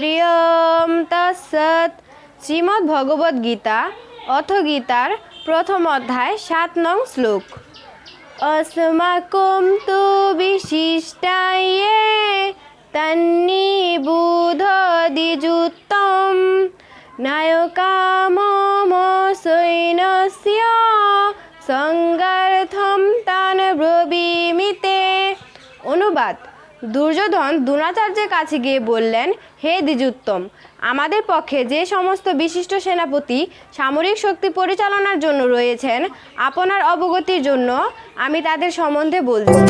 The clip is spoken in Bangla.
হরিয়ম তৎসৎ শ্রীমদ্ ভগবদ গীতা, অথ গীতার প্রথম অধ্যায়, সাত নং শ্লোক। অস্মাকম তু বিশিষ্টায়ে তন্নি বুধ দিযুতম নায়কাম সৈন্যস্য সঙ্গার্থম তান ব্রবীমিতে। অনুবাদ দুর্যোধন দ্রোণাচার্যের কাছে গিয়ে বললেন, হে দ্বিজুত্তম, আমাদের পক্ষে যে সমস্ত বিশিষ্ট সেনাপতি সামরিক শক্তি পরিচালনার জন্য রয়েছেন, আপনার অবগতির জন্য আমি তাদের সম্বন্ধে বলছি।